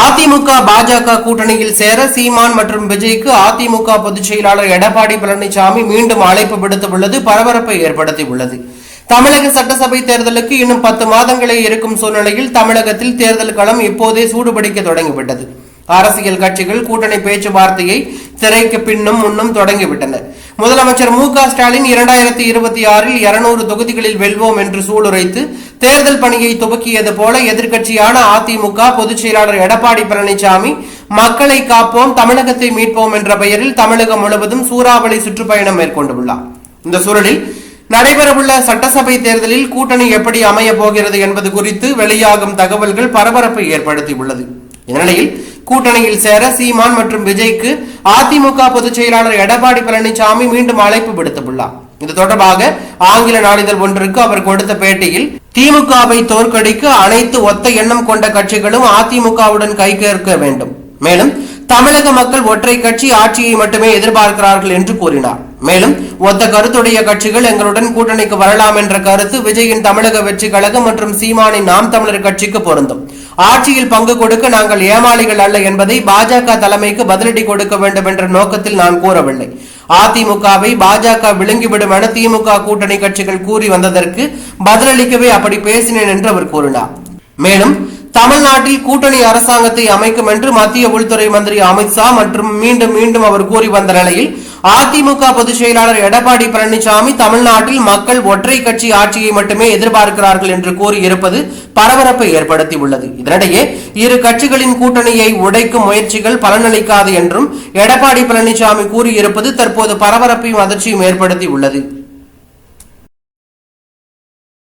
அதிமுக பாஜக கூட்டணியில் சேர சீமான் மற்றும் விஜய்க்கு அதிமுக பொதுச் செயலாளர் எடப்பாடி பழனிசாமி மீண்டும் அழைப்பு விடுத்துள்ளது. பரபரப்பை ஏற்படுத்தியுள்ளது. தமிழக சட்டசபை தேர்தலுக்கு இன்னும் பத்து மாதங்களே இருக்கும் சூழ்நிலையில் தமிழகத்தில் தேர்தல் களம் இப்போதே சூடுபிடிக்க தொடங்கிவிட்டது. அரசியல் கட்சிகள் கூட்டணி பேச்சுவார்த்தையை திரைக்கு பின்னும் முன்னும் தொடங்கிவிட்டன. முதலமைச்சர் மு க ஸ்டாலின் இரண்டாயிரத்தி இருபத்தி ஆறில் இருநூறு தொகுதிகளில் வெல்வோம் என்று சூளுரைத்து தேர்தல் பணியை துவக்கியது போல எதிர்க்கட்சியான அதிமுக பொதுச் செயலாளர் எடப்பாடி பழனிசாமி மக்களை காப்போம் தமிழகத்தை மீட்போம் என்ற பெயரில் தமிழகம் முழுவதும் சூறாவளி சுற்றுப்பயணம் மேற்கொண்டுள்ளார் இந்த சூழலில் நடைபெறவுள்ள சட்டசபை தேர்தலில் கூட்டணி எப்படி அமைய போகிறது என்பது குறித்து வெளியாகும் தகவல்கள் பரபரப்பை ஏற்படுத்தியுள்ளது. இந்நிலையில் கூட்டணியில் சேர சீமான் மற்றும் விஜய்க்கு அதிமுக பொதுச் செயலாளர் எடப்பாடி பழனிசாமி மீண்டும் அழைப்பு விடுத்துள்ளார். இது தொடர்பாக ஆங்கில நாளிதழ் ஒன்றுக்கு அவர் கொடுத்த பேட்டியில் திமுகவை தோற்கடிக்க அனைத்து ஒத்த எண்ணம் கொண்ட கட்சிகளும் அதிமுகவுடன் கைகேற்க வேண்டும். மேலும் தமிழக மக்கள் ஒற்றை கட்சி ஆட்சியை மட்டுமே எதிர்பார்க்கிறார்கள் என்று கூறினார். மேலும் ஒத்த கருத்துடைய கட்சிகள் எங்களுடன் கூட்டணிக்கு வரலாம் என்ற கருத்து விஜயின் தமிழக வெற்றி கழகம் மற்றும் சீமானின் நாம் தமிழர் கட்சிக்கு பொருந்தும். ஆட்சியில் பங்கு கொடுக்க நாங்கள் ஏமாளிகள் அல்ல என்பதை பாஜக தலைமைக்கு பதிலடி கொடுக்க வேண்டும் என்ற நோக்கத்தில் நான் கூறவில்லை. அதிமுகவை பாஜக விழுங்கிவிடும் என திமுக கூட்டணி கட்சிகள் கூறி வந்ததற்கு பதிலளிக்கவே அப்படி பேசினேன் என்று அவர் கூறினார். மேலும் தமிழ்நாட்டில் கூட்டணி அரசாங்கத்தை அமைக்கும் என்று மத்திய உள்துறை மந்திரி அமித்ஷா மற்றும் மீண்டும் மீண்டும் அவர் கூறி வந்த நிலையில் அதிமுக பொதுச் செயலாளர் எடப்பாடி பழனிசாமி தமிழ்நாட்டில் மக்கள் ஒற்றை கட்சி ஆட்சியை மட்டுமே எதிர்பார்க்கிறார்கள் என்று கூறியிருப்பது பரபரப்பை ஏற்படுத்தியுள்ளது. இதனிடையே இரு கட்சிகளின் கூட்டணியை உடைக்கும் முயற்சிகள் பலனளிக்காது என்றும் எடப்பாடி பழனிசாமி கூறியிருப்பது தற்போது பரபரப்பையும் அதிர்ச்சியும் ஏற்படுத்தியுள்ளது.